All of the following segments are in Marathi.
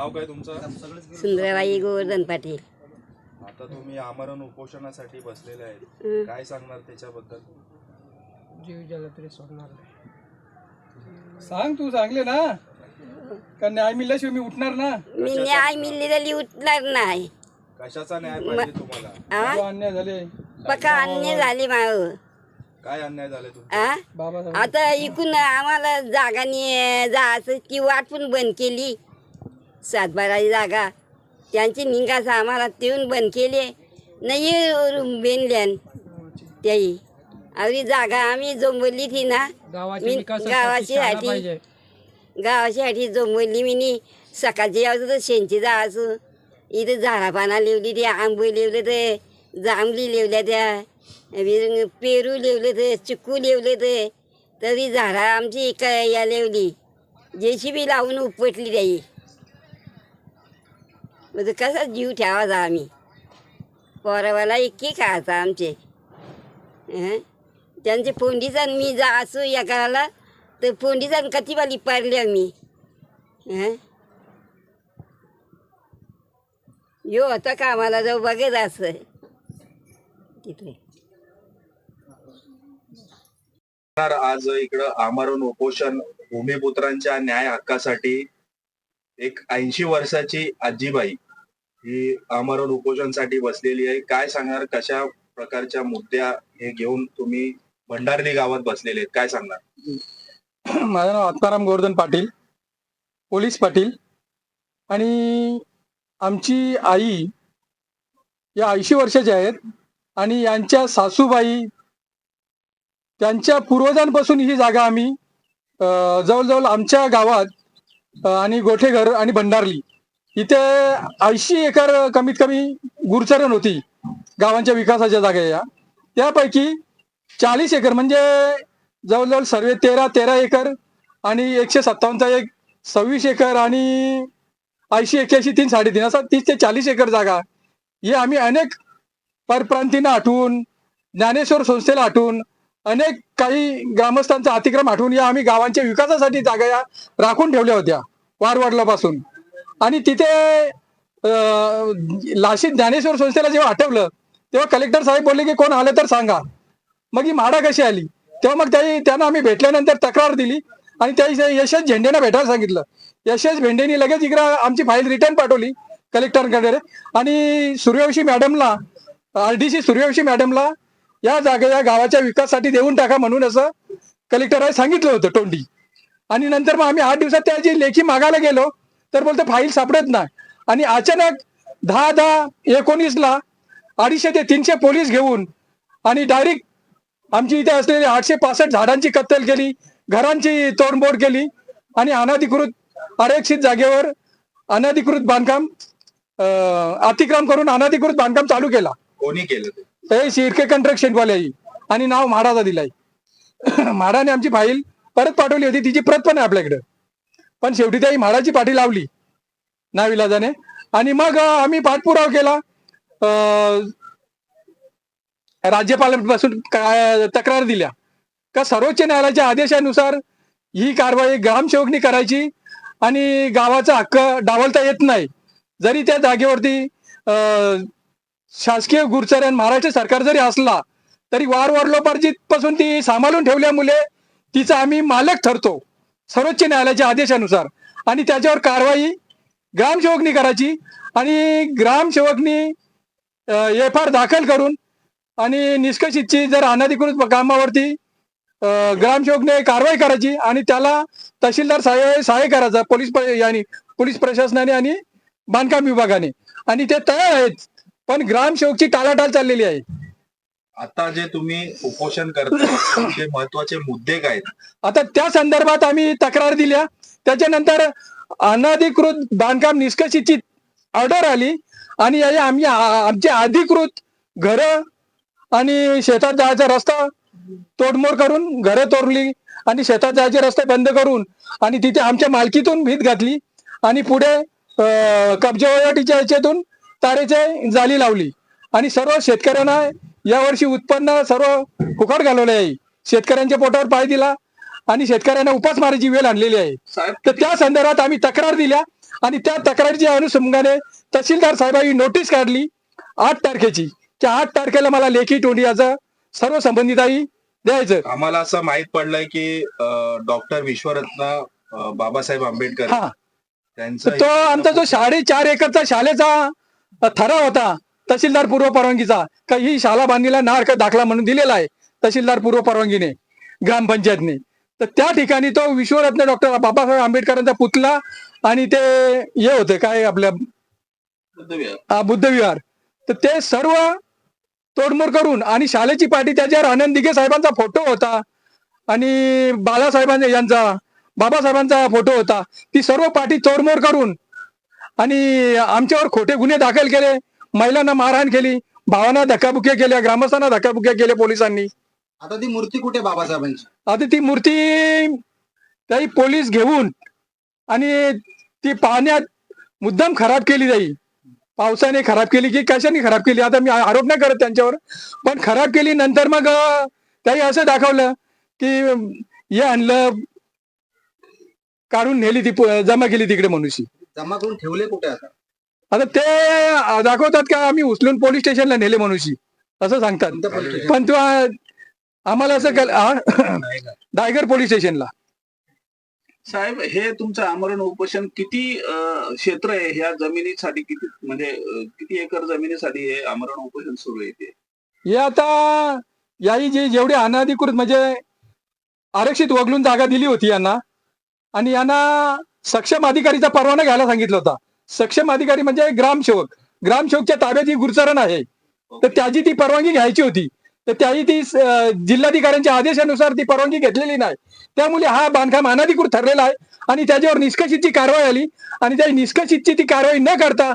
नाव काय तुमचं? सुंदरबाई गोवर्धन पाटील आता तुम्ही आमरण उपोषणासाठी बसलेले आहेत. काय सांगणार त्याच्याबद्दल? जीव गेला तरी सोडणार नाही. सांग तू सांगले ना. का न्याय मिळाल्याशिवाय मी उठणार ना? मी न्याय मिळालेली उठणार नाही. कशाचा न्याय पाहिजे तुम्हाला? आ? जो अन्याय झाले. पक्का अन्य झाली माव. काय अन्याय झाले तुमचे? आ? बाबा आता इकून आम्हाला जागाने जायचं ती वाट पण बंद केली. सातबाराची जागा. त्यांची निंगास आम्हाला तेऊन बंद केले. नाही बेनल्यान त्याही. आवडी जागा आम्ही जोंबवली ती ना. मी गावाची साठी पाहिजे. गावासाठी जोंबवली मी सकाळची यावं तर शेणची जायचं इथं झाडा पाना लिवली ते आंब लिवलं ते जांभली लिवल्या त्या. पेरू लिवलं ते चिक्कू लिवलं ते. तरी झाडा आमची क या लिवली. जेशी बी लावून उपटली त्याही. म्हणजे कसा जीव ठेवायचा आम्ही? पोरावाला इतकी खायचा आमचे. त्यांचे फोंडीचा मी जा असो या घराला तर फोंडीचा कतीवाली पारली आम्ही. यो होता कामाला जाऊ बघत असं. तिथे. आज इकडं आमरण उपोषण भूमिपुत्रांच्या न्याय हक्कासाठी एक ऐंशी वर्षाची आजीबाई ही आमरण उपोषणसाठी बसलेली आहे. काय सांगणार? कशा प्रकारच्या मुद्द्या हे घेऊन तुम्ही भंडारली गावात बसलेले आहेत? काय सांगणार? माझं नाव आत्माराम गोवर्धन पाटील पोलीस पाटील आणि आमची आई या ऐंशी वर्षाच्या आहेत आणि यांच्या सासूबाई त्यांच्या पूर्वजांपासून ही जागा आम्ही जवळजवळ आमच्या गावात आणि गोठेघर आणि भंडारली. इथे ऐंशी एकर कमीत कमी गुरचरण होती गावांच्या विकासाच्या जागा. या त्यापैकी चाळीस एकर म्हणजे जवळजवळ सर्वे तेरा तेरा एकर आणि एकशे सत्तावन्नचा एक सव्वीस एकर आणि ऐंशी एक्याऐंशी तीन साडेतीन असा तीस ते चाळीस एकर जागा. हे आम्ही अनेक परप्रांतींना आठवून ज्ञानेश्वर संस्थेला आठवून अनेक काही ग्रामस्थांचा अतिक्रम आठवून या आम्ही गावांच्या विकासासाठी जागा या राखून ठेवल्या होत्या वारवाडलापासून. आणि तिथे लाशी लाशीत ज्ञानेश्वर संस्थेला जेव्हा आठवलं तेव्हा कलेक्टर साहेब बोलले की कोण आलं तर सांगा. मग ही माडा कशी आली? तेव्हा मग त्याही त्यांना आम्ही भेटल्यानंतर तक्रार दिली आणि त्या यशस झेंडेना भेटायला सांगितलं. यशस भेंडेनी लगेच इकडे आमची फाईल रिटर्न पाठवली कलेक्टरकडे आणि सूर्यवंशी मॅडमला आर डी सी सूर्यवंशी मॅडमला या जागे या गावाच्या विकासासाठी देऊन टाका म्हणून असं कलेक्टरांनी सांगितलं होतं तोंडी. आणि नंतर मग आम्ही आठ दिवसात त्याची लेखी मागायला गेलो तर बोलतो फाईल सापडत नाही. आणि अचानक दहा दहा एकोणीसला अडीचशे ते तीनशे पोलीस घेऊन आणि डायरेक्ट आमची इथे असलेली आठशे पासष्ट झाडांची कत्तल केली घरांची तोडमोड केली आणि अनधिकृत आरक्षित जागेवर अनधिकृत बांधकाम अतिक्रम करून अनधिकृत बांधकाम चालू केला. कोणी केलं ते? हे शिर्के कंस्ट्रक्शन वाले आणि नाव म्हाडाचा दिलाय म्हाडाने आमची फाईल परत पाठवली होती तिची प्रत पण आहे आपल्याकडे. पण शेवटी त्याही म्हाडाची पाठी लावली. नाविलाजाने आणि मग आम्ही पाठपुरावा केला. राज्यपालांपासून तक्रार दिल्या. का सर्वोच्च न्यायालयाच्या आदेशानुसार ही कारवाई ग्रामसेवकनी करायची आणि गावाचा हक्क डावलता येत नाही. जरी त्या जागेवरती शासकीय गुरचरण महाराष्ट्र सरकार जरी असला तरी वार वारलोपार्जित पासून ती सांभाळून ठेवल्यामुळे तिचा आम्ही मालक ठरतो. सर्वोच्च न्यायालयाच्या आदेशानुसार. आणि त्याच्यावर कारवाई ग्रामसेवकनी करायची आणि ग्रामसेवकनी एफ आर दाखल करून आणि निष्कषितची जर अनधिकृत कामावरती ग्रामसेवकने कारवाई करायची आणि त्याला तहसीलदार सहाय्य सहाय्य करायचा पोलीस यांनी पोलीस प्रशासनाने आणि बांधकाम विभागाने. आणि ते तयार आहेत पण ग्रामसेवकची टाळाटाळ चाललेली आहे. आता जे तुम्ही उपोषण करता तुमचे महत्त्वाचे मुद्दे काय आहेत? आता त्या संदर्भात आम्ही तक्रार दिल्या त्याच्यानंतर अनधिकृत बांधकाम निष्कर्षीची ऑर्डर आली आणि या- आम्ही आ- आमचे अधिकृत घर आणि शेतात जायचा रस्ता तोडमोड करून घरं तोडली आणि शेतात जायचे रस्ते बंद करून आणि तिथे आमच्या मालकीतून भीत घातली आणि पुढे अं, कब्जावटीच्या याच्यातून तारेचे जाली लावली आणि सर्व शेतकऱ्यांना यावर्षी उत्पन्न सर्व फुकट घालवले आहे. शेतकऱ्यांच्या पोटावर पाय दिला आणि शेतकऱ्यांना उपासमारीची वेळ आणलेली आहे. तर त्या संदर्भात आम्ही तक्रार दिल्या आणि त्या तक्रारीच्या अनुषंगाने तहसीलदार साहेबांनी नोटीस काढली आठ तारखेची. त्या आठ तारखेला मला लेखी तोंडी याचं सर्व संबंधिताई द्यायचं. आम्हाला असं माहीत पडलंय की डॉक्टर विश्वरत्न बाबासाहेब आंबेडकर हा. त्यांचं तो आमचा जो साडेचार एकरचा शाळेचा ठराव होता तहसीलदार पूर्व परवानगीचा. का ही शाळा बांधणीला ना हरकत दाखला म्हणून दिलेला आहे. तहसीलदार पूर्व परवानगीने ग्रामपंचायतने तर त्या ठिकाणी तो विश्वरत्न डॉक्टर बाबासाहेब आंबेडकरांचा पुतला आणि ते हे होते काय आपल्या? बुद्धविहार. तर ते सर्व तोडमोड करून आणि शाळेची पाठी त्याच्यावर आनंद दिघे साहेबांचा फोटो होता आणि बाळासाहेबांचा यांचा बाबासाहेबांचा फोटो होता. ती सर्व पाठी तोडमोड करून आणि आमच्यावर खोटे गुन्हे दाखल केले. महिलांना मारहाण केली भावांना धक्काबुक्या केल्या ग्रामस्थांना धक्काबुक्या केल्या पोलिसांनी. आता ती मूर्ती कुठे बाबासाहेबांची? आता ती मूर्ती काही पोलीस घेऊन आणि ती पाण्यात मुद्दाम खराब केली जाईल पावसाने खराब केली की कशाने खराब केली? आता मी आरोप नाही करत त्यांच्यावर पण खराब केली नंतर मग त्याही असं दाखवलं की हे आणलं काढून नेली ती जमा केली तिकडे मनुष्य. जमा करून ठेवले कुठे आता? आता ते दाखवतात का आम्ही उचलून पोलीस स्टेशनला नेले मनुष्य? असं सांगतात? पण तू आम्हाला असं कल-? दायगर पोलीस स्टेशनला साहेब हे तुमचं आमरण उपोषण किती क्षेत्र आहे? ह्या जमिनीसाठी किती म्हणजे किती एकर जमिनीसाठी हे आमरण उपोषण सुरू आहे ते? हे आता याही जे जेवढे अनाधिकृत म्हणजे आरक्षित वगळून जागा दिली होती यांना आणि यांना सक्षम अधिकारीचा परवाना घ्यायला सांगितलं होता. सक्षम अधिकारी म्हणजे ग्रामसेवक. ग्रामसेवकच्या ताब्यात ही गुरुचरण आहे. तर त्याची ती परवानगी घ्यायची होती. तर त्याही ती जिल्हाधिकाऱ्यांच्या आदेशानुसार ती परवानगी घेतलेली नाही. त्यामुळे हा बांधकाम अनाधिकृत ठरलेला आहे आणि त्याच्यावर निष्कषितची कारवाई आली. आणि त्या निष्कषितची ती कारवाई न करता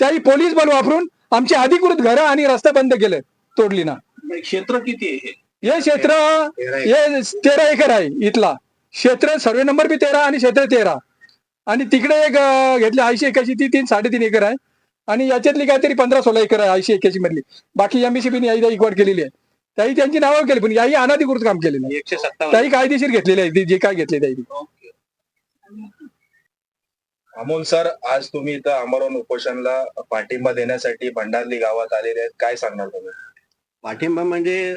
त्याही पोलीस बल वापरून आमची अधिकृत घरं आणि रस्ते बंद केले. तोडली ना. म्हणजे क्षेत्र किती आहे हे? हे क्षेत्र. हे तेरा एकर आहे इथला. क्षेत्र सर्वे नंबर बी तेरा आणि क्षेत्र तेरा. आणि तिकडे एक घेतली ऐंशी एकाची ती तीन साडेतीन एकर आहे. आणि याच्यातली काहीतरी पंधरा सोळा एकर आहे ऐंशी एक्याऐंशी मधली. बाकी एमबीसी याही इकवाट केलेली आहे. त्याही त्यांची नावं केली पण याही अनाधिकृत काम केलेलं आहे. एकशे त्याही कायदेशीर घेतलेले आहे जे काय घेतले त्याही. ओके. अमोल सर आज तुम्ही इथं आमरण उपोषणला पाठिंबा देण्यासाठी भंडारली गावात आलेले आहेत. काय सांगणार तुम्ही? पाठिंबा म्हणजे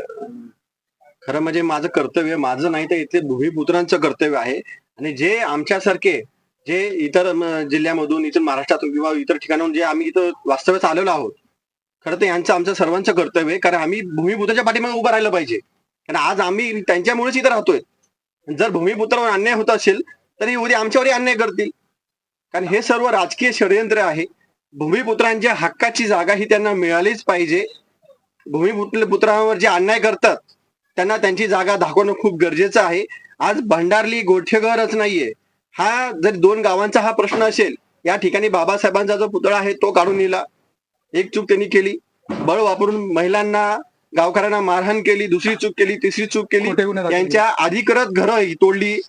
खरं म्हणजे माझं कर्तव्य माझं नाही तर इथले भूमिपुत्रांचं कर्तव्य आहे. आणि जे आमच्यासारखे जे इतर जिल्ह्यामधून इतर महाराष्ट्रातून किंवा इतर ठिकाणाहून जे आम्ही इथं वास्तव्यात आलेलो आहोत खरं तर यांचं आमचं सर्वांचं कर्तव्य आहे कारण आम्ही भूमिपुत्राच्या पाठीमागे उभं राहिलं पाहिजे. कारण आज आम्ही त्यांच्यामुळेच इथं राहतोय. जर भूमिपुत्रावर अन्याय होत असेल तरी उद्या आमच्यावरही अन्याय करतील. कारण हे सर्व राजकीय षडयंत्र आहे. भूमिपुत्रांच्या हक्काची जागा ही त्यांना मिळालीच पाहिजे. भूमिपुत्रांवर जे अन्याय करतात त्यांना त्यांची जागा दाखवणं खूप गरजेचं आहे. आज भंडारली गोठेघरच नाहीये. हा जर दोन गावांचा हा प्रश्न असेल या ठिकाणी बाबासाहेबांचा जो पुतळा आहे तो काढून नेला. एक चूक त्यांनी केली. बळ वापरून महिलांना गावकऱ्यांना मारहाण केली दुसरी चूक केली तिसरी चूक केली. खोटे गुन्हे दाखल यांच्या अधिकृत घरं ही तोडली.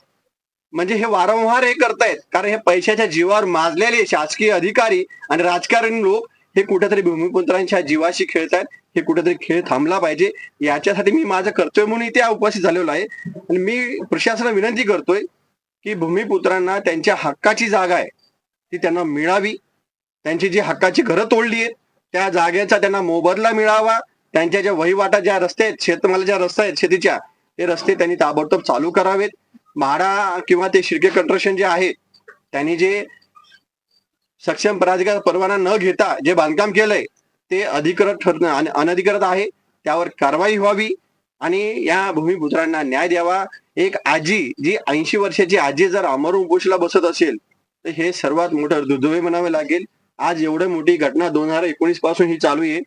म्हणजे हे वारंवार हे करतायत. कारण हे पैशाच्या जीवावर माजलेले शासकीय अधिकारी आणि राजकारणी लोक हे कुठेतरी भूमिपुत्रांच्या जीवाशी खेळतायत. हे कुठेतरी खेळ थांबला पाहिजे. याच्यासाठी मी माझं कर्तव्य म्हणून इथे उपस्थित झालेलो आहे. आणि मी प्रशासनाला विनंती करतोय की भूमिपुत्रांना त्यांच्या हक्काची जागा आहे. ती त्यांना मिळावी. त्यांची जी हक्काची घरं तोडली आहेत त्या जागेचा त्यांना मोबदला मिळावा. त्यांच्या ज्या वहिवाटा ज्या रस्ते आहेत शेतमालाच्या रस्ते आहेत शेतीच्या ते रस्ते त्यांनी ताबडतोब चालू करावेत. म्हाडा किंवा ते शिर्के कंस्ट्रक्शन जे आहे त्यांनी जे सक्षम प्राधिकार परवाना न घेता जे बांधकाम केलंय ते अधिकृत ठरणं अनधिकृत आहे. त्यावर कारवाई व्हावी. आणि या भूमिपुत्रांना न्याय द्यावा. एक आजी जी ऐंशी वर्षाची आजी जर अमर उपोषला बसत असेल तर हे सर्वात मोठं दुर्दैव म्हणावे लागेल. आज एवढी मोठी घटना दोन हजार एकोणीसपासून ही चालू आहे.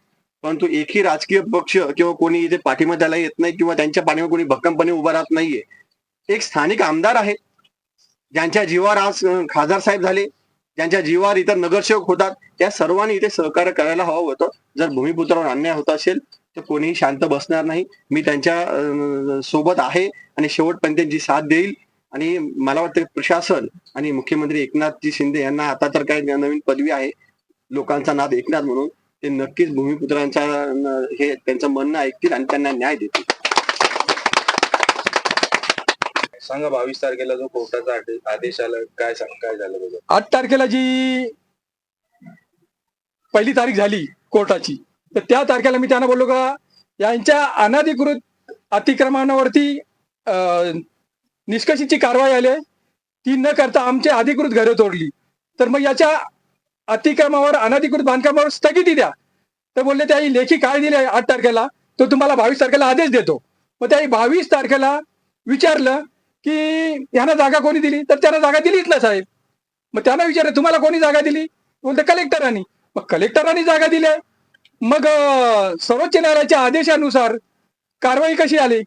परंतु एकही राजकीय पक्ष किंवा कोणी इथे पाठिंबा त्याला येत नाही किंवा त्यांच्या पाठीमागे कोणी भक्कमपणे उभा राहत नाहीये. एक स्थानिक आमदार आहेत. ज्यांच्या जीवावर आज खासदार साहेब झाले. ज्यांच्या जीवावर इतर नगरसेवक होतात. त्या सर्वांनी इथे सहकार्य करायला हवं होतं. जर भूमिपुत्रावर अन्याय होत असेल तर कोणीही शांत बसणार नाही. मी त्यांच्यासोबत आहे आणि शेवटपर्यंत त्यांची साथ देईल. आणि मला वाटतं प्रशासन आणि मुख्यमंत्री एकनाथजी शिंदे यांना आता तर काय नवीन पदवी आहे. लोकांचा नाद एकनाथ म्हणून. ते नक्कीच भूमिपुत्रांचा हे त्यांचं म्हणणं ऐकतील आणि त्यांना न्याय देतील. सांगा बावीस तारखेला जो कोर्टाचा आदे- आदेश आला काय सांग काय झालं आठ तारखेला जी पहिली तारीख झाली कोर्टाची तर त्या तारखेला मी त्यांना बोललो का यांच्या अनाधिकृत अतिक्रमणावरती अं, निष्कर्षीची कारवाई आली ती न करता आमची अधिकृत घरं तोडली. तर मग याच्या अतिक्रमावर अनधिकृत बांधकामावर स्थगिती द्या. तर बोलले त्याही लेखी काय दिले आठ तारखेला? तो तुम्हाला बावीस तारखेला आदेश देतो. मग त्याही बावीस तारखेला विचारलं की यांना जागा कोणी दिली? तर त्यांना जागा दिलीच ना साहेब. मग त्यांना विचारलं तुम्हाला कोणी जागा दिली? बोलते कलेक्टरांनी. मग कलेक्टरांनी जागा दिल्या मग सर्वोच्च न्यायालयाच्या आदेशानुसार कारवाई कशी आली?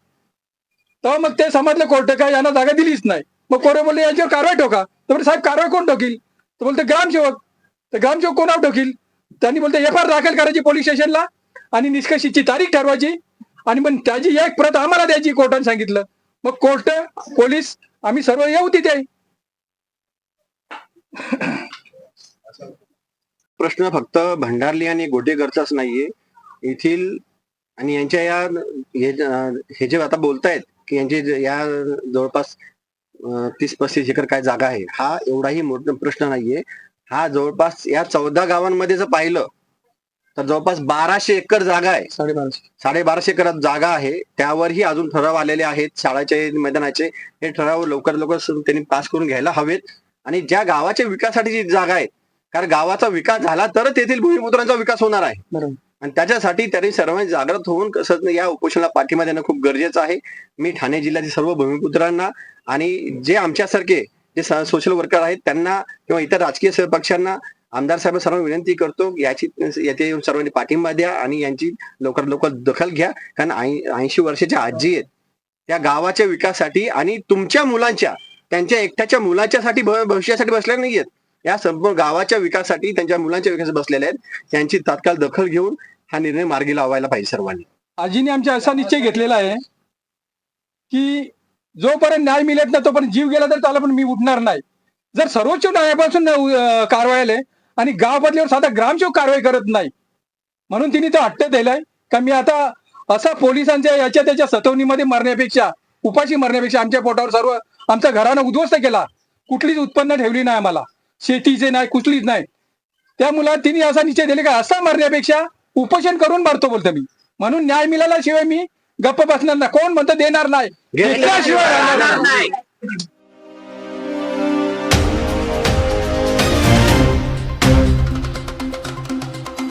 तेव्हा मग ते समजलं कोर्ट काय यांना जागा दिलीच नाही. मग कोर्ट बोलले यांच्यावर कारवाई ठोका. तर साहेब कारवाई कोण ठोकील? तर बोलते ग्रामसेवक. तर ग्रामसेवक कोणावर ठोकील? त्यांनी बोलते एफ आर दाखल करायची पोलीस स्टेशनला आणि निष्कर्षीची तारीख ठरवायची आणि मग त्याची एक प्रत आम्हाला द्यायची कोर्टाने सांगितलं. मग कोर्ट पोलीस आम्ही सर्व येऊ तिथे. प्रश्न फक्त भंडारली आणि गोटेकरचाच नाहीये. येथील आणि यांच्या या हे जे आता बोलतायत की यांचे या जवळपास तीस पस्तीस एकर काय जागा आहे हा एवढाही मोठा प्रश्न नाहीये. हा जवळपास या चौदा गावांमध्ये जर पाहिलं तर जवळपास बाराशे एकर जागा आहे. साडेबाराशे. साडेबाराशे एकर जागा आहे. त्यावरही अजून ठराव आलेले आहेत. शाळाचे मैदानाचे हे ठराव लवकर लवकर त्यांनी पास करून घ्यायला हवेत. आणि ज्या गावाच्या विकासासाठी जी जागा आहे कारण गावाचा विकास झाला तरच तेथील भूमिपुत्रांचा विकास होणार आहे. बरोबर. आणि त्याच्यासाठी त्यांनी सर्वांनी जागृत होऊन कसं या उपोषणाला पाठिंबा देणं खूप गरजेचं आहे. मी ठाणे जिल्ह्यातील सर्व भूमिपुत्रांना आणि जे आमच्यासारखे जे सोशल वर्कर आहेत त्यांना किंवा इतर राजकीय पक्षांना आमदार साहेब सर्वांना विनंती करतो की याची येऊन सर्वांनी पाठिंबा द्या आणि यांची लवकर लवकर दखल घ्या. कारण ऐंशी वर्षाच्या आजी आहेत. त्या गावाच्या विकासासाठी आणि तुमच्या मुलांच्या त्यांच्या एकट्याच्या मुलाच्यासाठी भविष्यासाठी बसलेल्या नाहीयेत. या संपूर्ण गावाच्या विकासासाठी त्यांच्या मुलांच्या विकास बसलेले आहेत. त्यांची तात्काळ दखल घेऊन हा निर्णय मार्गी लावायला पाहिजे सर्वांनी. आजीने आमच्या असा निश्चय घेतलेला आहे की जोपर्यंत न्याय मिळत नाही तोपर्यंत जीव गेला तर त्याला पण मी उठणार नाही. जर सर्वोच्च न्यायापासून कारवाई आले आणि गाव बदल्यावर साधा ग्रामसेवक कारवाई करत नाही म्हणून तिने तो हट्ट दिलाय. का मी आता असा पोलिसांच्या याच्या त्याच्या सतवणीमध्ये मरण्यापेक्षा उपाशी मरण्यापेक्षा आमच्या पोटावर सर्व आमच्या घरानं उद्ध्वस्त केला. कुठलीच उत्पन्न ठेवली नाही आम्हाला. शेतीचे नाही कुठलीच नाही. त्या मुलात तिने असा निश्चय दिले का असा मरण्यापेक्षा उपोषण करून मरतो बोलतो मी. म्हणून न्याय मिळाल्याशिवाय मी गप्प बसणार नाही. कोण म्हणतं देणार नाही? घेतल्याशिवाय राहणार नाही.